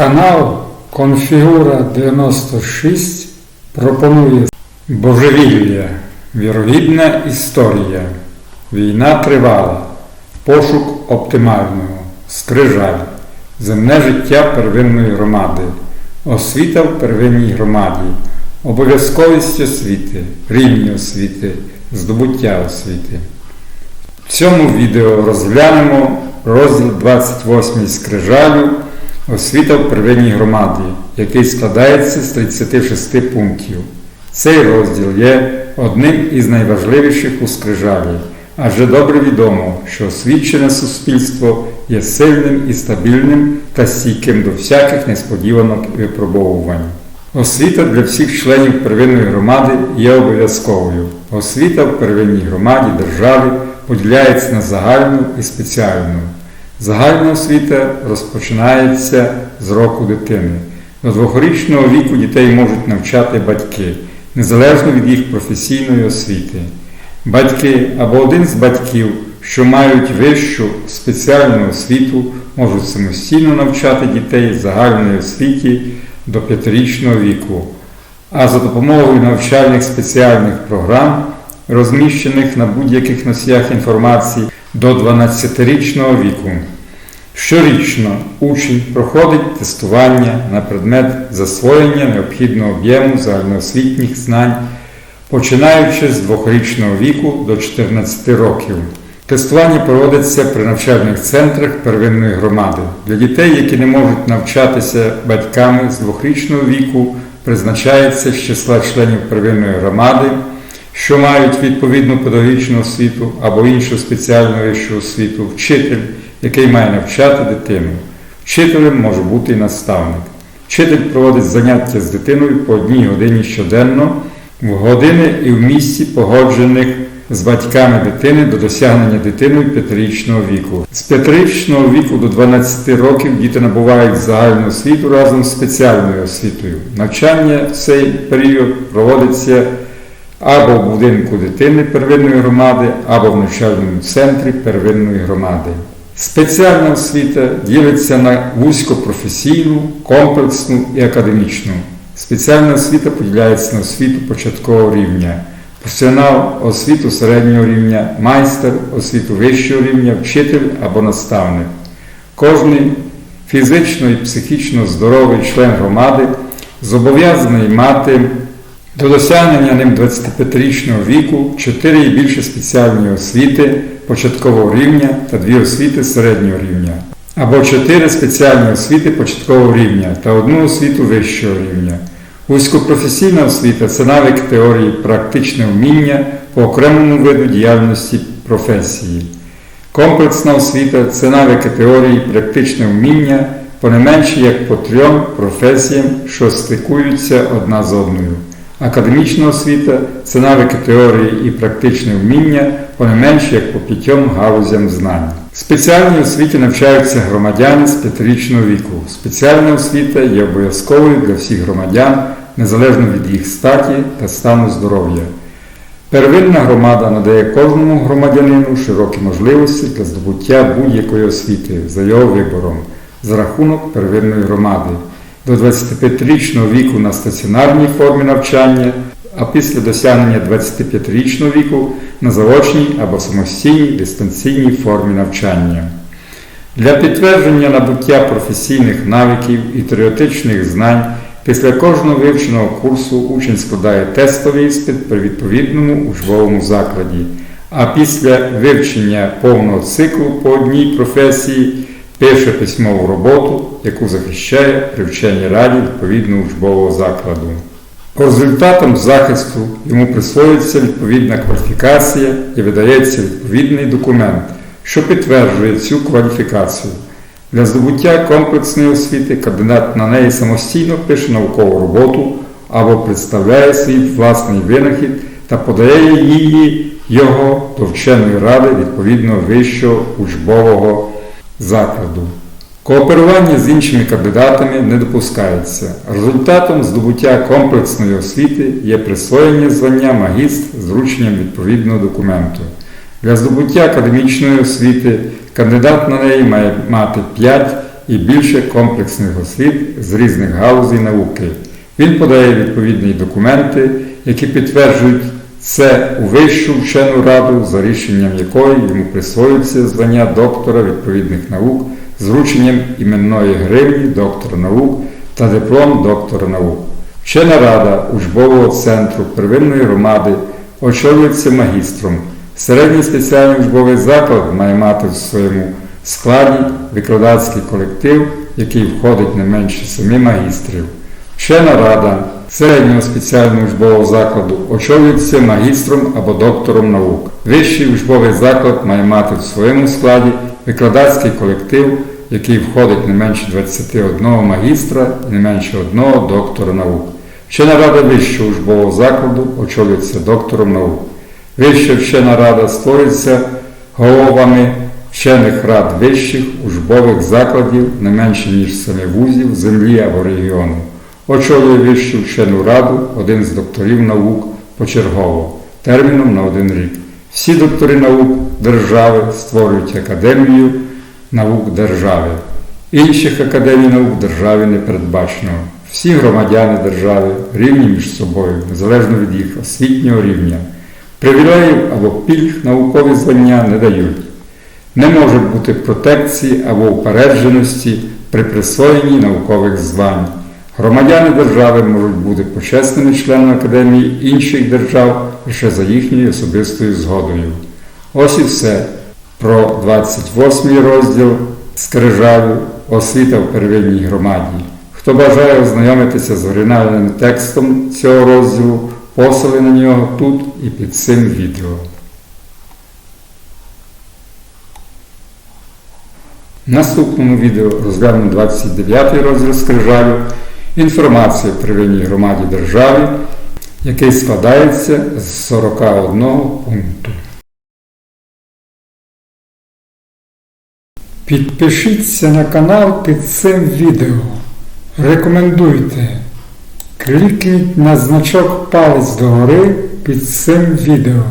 Канал Конфігура 96 пропонує Божевілля, віровідна історія. Війна тривала. Пошук оптимального. Скрижаль. Земне життя первинної громади. Освіта в первинній громаді. Обов'язковість освіти, рівні освіти, здобуття освіти. В цьому відео розглянемо розділ 28 скрижалю Освіта в первинній громаді, який складається з 36 пунктів. Цей розділ є одним із найважливіших у скрижалі, адже добре відомо, що освічене суспільство є сильним і стабільним та стійким до всяких несподіванок і випробовувань. Освіта для всіх членів первинної громади є обов'язковою. Освіта в первинній громаді держави поділяється на загальну і спеціальну. Загальна освіта розпочинається з року дитини. До двохрічного віку дітей можуть навчати батьки, незалежно від їх професійної освіти. Батьки або один з батьків, що мають вищу спеціальну освіту, можуть самостійно навчати дітей загальної освіті до п'ятирічного віку, а за допомогою навчальних спеціальних програм, розміщених на будь-яких носіях інформації до 12-річного віку. Щорічно учень проходить тестування на предмет засвоєння необхідного об'єму загальноосвітніх знань, починаючи з двохрічного віку до 14 років. Тестування проводиться при навчальних центрах первинної громади. Для дітей, які не можуть навчатися батьками з двохрічного віку, призначається з числа членів первинної громади, що мають відповідну педагогічну освіту або іншу спеціальну вищу освіту, вчитель, який має навчати дитину. Вчителем може бути і наставник. Вчитель проводить заняття з дитиною по одній годині щоденно, в години і в місці погоджених з батьками дитини до досягнення дитиною п'ятирічного віку. З п'ятирічного віку до 12 років діти набувають загальну освіту разом з спеціальною освітою. Навчання в цей період проводиться або в будинку дитини первинної громади, або в навчальному центрі первинної громади. Спеціальна освіта ділиться на вузькопрофесійну, комплексну і академічну. Спеціальна освіта поділяється на освіту початкового рівня, професіонал освіту середнього рівня, майстер освіту вищого рівня, вчитель або наставник. Кожний фізично і психічно здоровий член громади зобов'язаний мати до досягнення ним 25-річного віку 4 і більше спеціальні освіти початкового рівня та 2 освіти середнього рівня, або 4 спеціальні освіти початкового рівня та одну освіту вищого рівня. Вузькопрофесійна освіта це навик теорії, практичне вміння по окремому виду діяльності професії. Комплексна освіта це навики теорії, практичне вміння по не менше як по трьом професіям, що стикуються одна з одною. Академічна освіта це навики теорії і практичне вміння по не менше як по п'ятьом галузям знань. В спеціальній освіті навчаються громадяни з п'ятирічного віку. Спеціальна освіта є обов'язковою для всіх громадян, незалежно від їх статі та стану здоров'я. Первинна громада надає кожному громадянину широкі можливості для здобуття будь-якої освіти за його вибором за рахунок первинної громади до 25-річного віку на стаціонарній формі навчання, а після досягнення 25-річного віку на заочній або самостійній дистанційній формі навчання. Для підтвердження набуття професійних навиків і теоретичних знань після кожного вивченого курсу учень складає тестовий іспит при відповідному учбовому закладі, а після вивчення повного циклу по одній професії пише письмову роботу, яку захищає при вченій раді відповідного учбового закладу. По результатам захисту йому присвоюється відповідна кваліфікація і видається відповідний документ, що підтверджує цю кваліфікацію. Для здобуття комплексної освіти кандидат на неї самостійно пише наукову роботу або представляє свій власний винахід та подає її його до вченої ради відповідного вищого учбового закладу. Кооперування з іншими кандидатами не допускається. Результатом здобуття комплексної освіти є присвоєння звання магістр з врученням відповідного документу. Для здобуття академічної освіти кандидат на неї має мати 5 і більше комплексних освіт з різних галузей науки. Він подає відповідні документи, які підтверджують це у Вищу вчену раду, за рішенням якої йому присвоюється звання доктора відповідних наук з врученням іменної гривні доктора наук та диплом доктора наук. Вчена рада учбового центру первинної громади очолюється магістром. Середній спеціальний учбовий заклад має мати в своєму складі викладацький колектив, який входить не менше семи магістрів. Вчена рада середнього спеціального учбового закладу очолюється магістром або доктором наук. Вищий учбовий заклад має мати в своєму складі викладацький колектив, який входить не менше 21 магістра і не менше одного доктора наук. Вчена рада вищого учбового закладу очолюється доктором наук. Вища вчена рада створюється головами вчених рад вищих учбових закладів не менше ніж семи вузів землі або регіону. Очолює вищу вчену раду один з докторів наук почергово, терміном на один рік. Всі доктори наук держави створюють академію наук держави. Інших академій наук державі не передбачено. Всі громадяни держави рівні між собою, незалежно від їх освітнього рівня. Привілеїв або пільг наукові звання не дають. Не може бути протекції або упередженості при присвоєнні наукових звань. Громадяни держави можуть бути почесними членами академії інших держав лише за їхньою особистою згодою. Ось і все про 28 розділ скрижалю освіта в первинній громаді. Хто бажає ознайомитися з оригінальним текстом цього розділу, посили на нього тут і під цим відео. В наступному відео розглянемо 29 розділ скрижалю інформація в первинній громаді держави, який складається з 41 пункту. Підпишіться на канал під цим відео. Рекомендуйте. Клікніть на значок палець догори під цим відео.